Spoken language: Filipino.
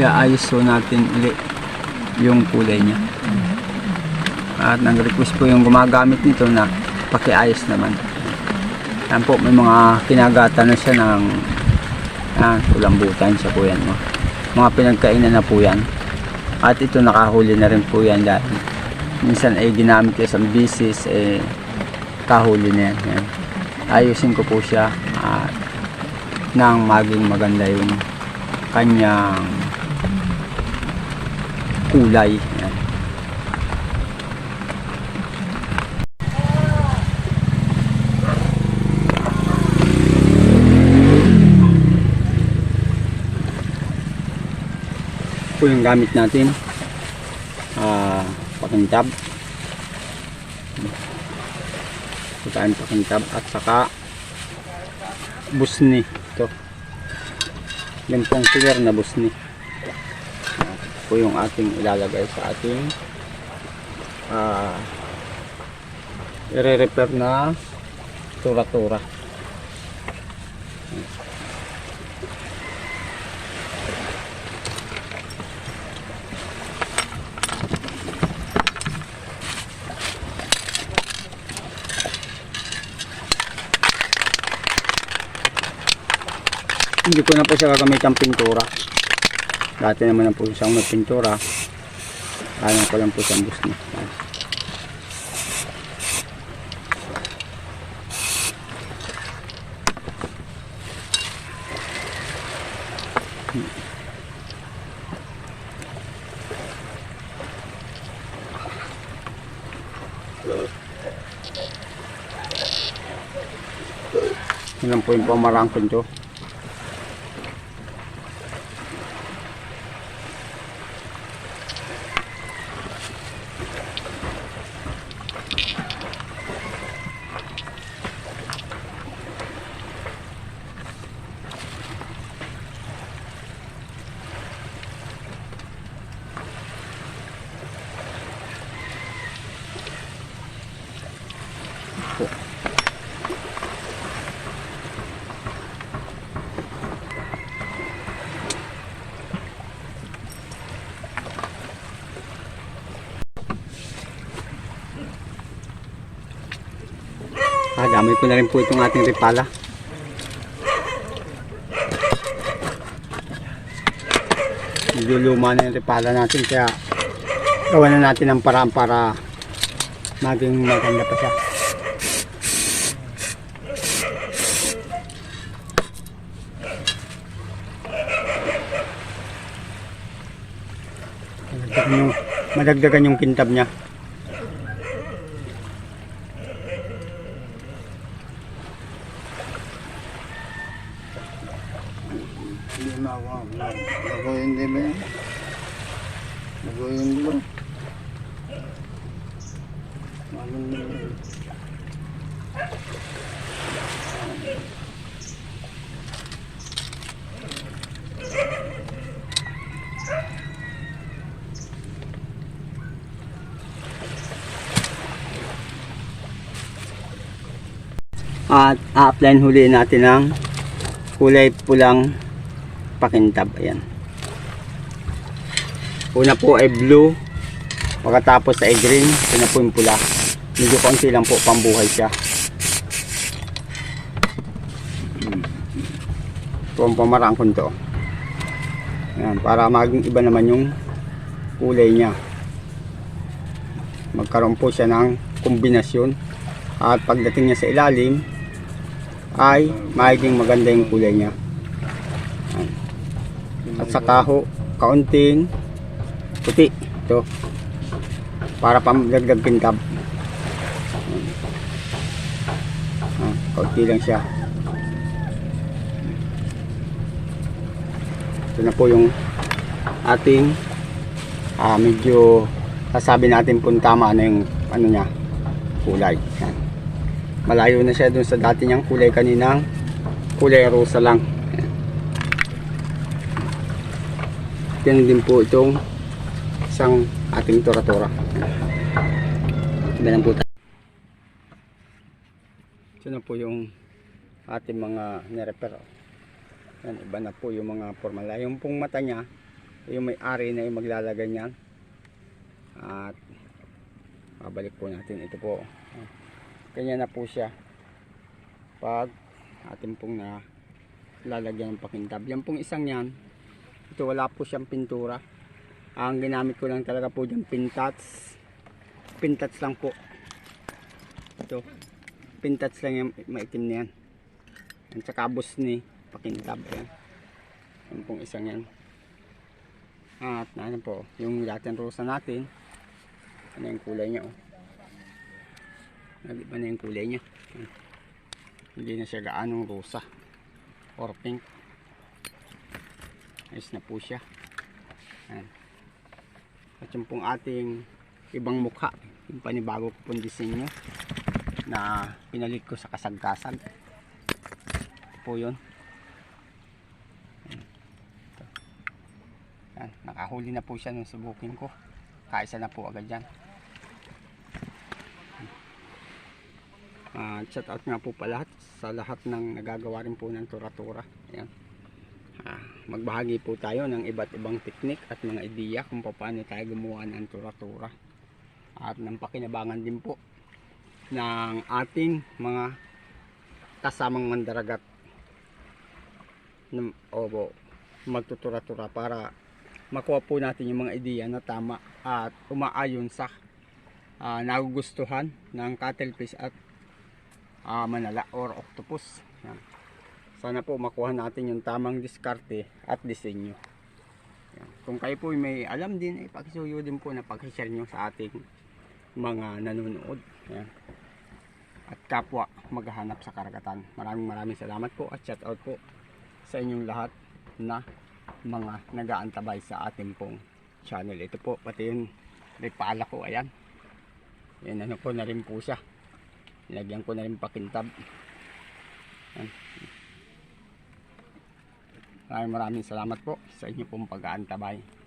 iaayos so natin uli yung kulay niya. At nag-request po yung gumagamit nito na pakiayos naman. Yan po, may mga kinagatan na siya ng yan, kulambutan siya po yan. No? Mga pinagkainan na po yan. At ito nakahuli na rin po yan dahil minsan ay ginamit ko sa bisis eh kahuli na yan. yan. Ayusin ko po siya at nang maging maganda yung kanyang kulay. Yan. po yung gamit natin. Ah pakintab. Ito tayong pakintab at saka busni. Ito. Yung pong clear na busni po yung ating ilalagay sa ating ah i-repair na tura-tura. Hindi ko na po siya gagamit ang pintura dati naman na po siyang may pintura alam ko lang po siyang bus niya. Lang po yung pamarangkin ko Damay ko na rin po itong ating ripala. Medyo luma na yung ripala natin kaya gawa na natin ang paraan para maging maganda pa siya. Madagdagan yung, madagdagan yung kintab niya. Hindi mawa. Nagoyin din ba yan? Nagoyin din ba? Anong At a-apply huli natin ng kulay pulang pakintab. Ayan. Una po ay blue. Pagkatapos ay green. Ito po yung pula. Medyo konti lang po pambuhay siya. Hmm. Ito ang pamarangkon to. Ayan, para maging iba naman yung kulay niya. Magkaroon po siya ng kombinasyon. At pagdating niya sa ilalim, ay magiging maganda yung kulay niya. At saka ho, kaunting puti. Ito. Para pamdagdag kintab. Ah, kaunti lang siya. Ito na po yung ating ah, medyo sasabi natin kung tama na yung ano niya kulay. Yan. Malayo na siya dun sa dati niyang kulay kaninang kulay rosa lang. Yan din po itong isang ating tora-tora. Ganun po tayo. Ito na po yung ating mga nirepair. Yan, iba na po yung mga formula. Yung pong mata niya, yung may-ari na yung maglalagay niyan. At babalik po natin ito po. Kanya na po siya. Pag atin pong na lalagyan ng pakintab. Yan pong isang yan. Ito wala po siyang pintura. Ang ginamit ko lang talaga po dyan pintats. Pintats lang po. Ito. Pintats lang yung maitim na yan. At saka bus ni pakintab. Yan. Yan pong isang yan. At ano po, yung latin rosa natin. Ano yung kulay niya oh. Nag-iba na yung kulay niya. Hindi na siya gaanong rosa or pink. Ayos na po siya. Yan. At yung pong ating ibang mukha, yung panibago ko pong disenyo na pinalit ko sa kasagkasag. Ito po yun. Yan. Ito. Yan. Nakahuli na po siya nung subukin ko. Kaisa na po agad yan. Ah, shout out nga po pa lahat sa lahat ng nagagawa rin po ng tura-tura. Ayan. Ah, magbahagi po tayo ng iba't ibang teknik at mga ideya kung paano tayo gumawa ng tura-tura. At ng pakinabangan din po ng ating mga kasamang mandaragat obo magtutura-tura para makuha po natin yung mga ideya na tama at umaayon sa ah, nagugustuhan ng cuttlefish at ah, manala or octopus. Yan. Sana po makuha natin yung tamang diskarte at disenyo. Kung kayo po may alam din, eh, pakisuyo din po na pag-share nyo sa ating mga nanonood. Yan. At kapwa maghahanap sa karagatan. Maraming maraming salamat po at shout out po sa inyong lahat na mga nag-aantabay sa ating pong channel. Ito po, pati yung may ko, ayan. Yan, ano po na rin po siya. Lagyan ko na rin pakintab. Yan. Maraming maraming salamat po sa inyo pong pag-aantabay.